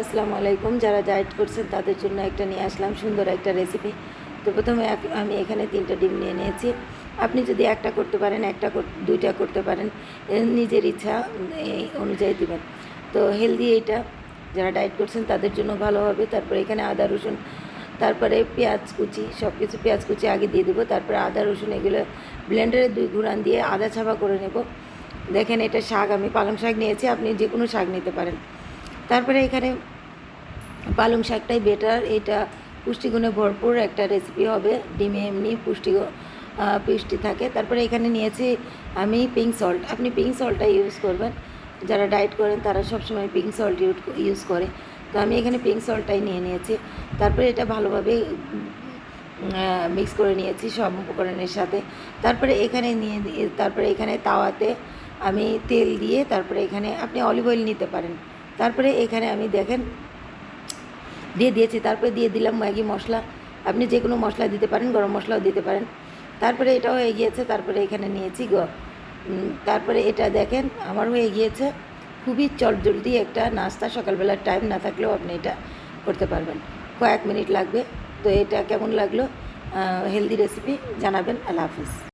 আসসালামু আলাইকুম। যারা ডায়েট করছেন, তাদের জন্য একটা নিয়ে আসলাম সুন্দর একটা রেসিপি তো প্রথমে আমি এখানে তিনটা ডিম নিয়ে নিয়েছি। আপনি যদি একটা করতে পারেন, একটা দুইটা করতে পারেন নিজের ইচ্ছা অনুযায়ী দিবেন। তো হেলদি এটা যারা ডায়েট করছেন, তাদের জন্য ভালো হবে। তারপরে এখানে আদা, রসুন, তারপরে পেঁয়াজ কুচি সব কিছু পেঁয়াজ কুচি আগে দিয়ে দেবো। তারপরে আদা, রসুন এগুলো ব্লেন্ডারে দুই ঘুরান দিয়ে আদা ছাপা করে নেব। দেখেন এটা শাক, আমি পালং শাক নিয়েছি। আপনি যে কোনো শাক নিতে পারেন। তারপরে এখানে পালং শাকটাই বেটার এটা পুষ্টিগুণে ভরপুর একটা রেসিপি হবে, ডিমে এমনি পুষ্টি পুষ্টি থাকে। তারপরে এখানে নিয়েছি আমি পিঙ্ক সল্ট আপনি পিঙ্ক সল্টটা ইউজ করবেন। যারা ডায়েট করেন তারা সবসময় পিঙ্ক সল্ট ইউজ করে। তো আমি এখানে পিঙ্ক সল্টটাই নিয়ে নিয়েছি। তারপরে এটা ভালোভাবে মিক্স করে নিয়েছি সব উপকরণের সাথে। তারপরে এখানে নিয়ে, তারপরে এখানে তাওয়াতে আমি তেল দিয়ে, তারপরে এখানে আপনি অলিভ অয়েল নিতে পারেন। তারপরে এখানে আমি দেখেন, দিয়ে দিয়েছি। তারপরে দিয়ে দিলাম ম্যাগি মশলা। আপনি যে কোনো মশলা দিতে পারেন, গরম মশলাও দিতে পারেন। তারপরে এটা হয়ে গিয়েছে, তারপরে এখানে নিয়েছি গ তারপরে এটা দেখেন, আমার হয়ে গিয়েছে। খুবই চটজলদি একটা নাস্তা, সকালবেলার টাইম না থাকলেও আপনি এটা করতে পারবেন। কয়েক মিনিট লাগবে। তো এটা কেমন লাগল? হেলদি রেসিপি জানাবেন। আল্লাহ হাফিজ।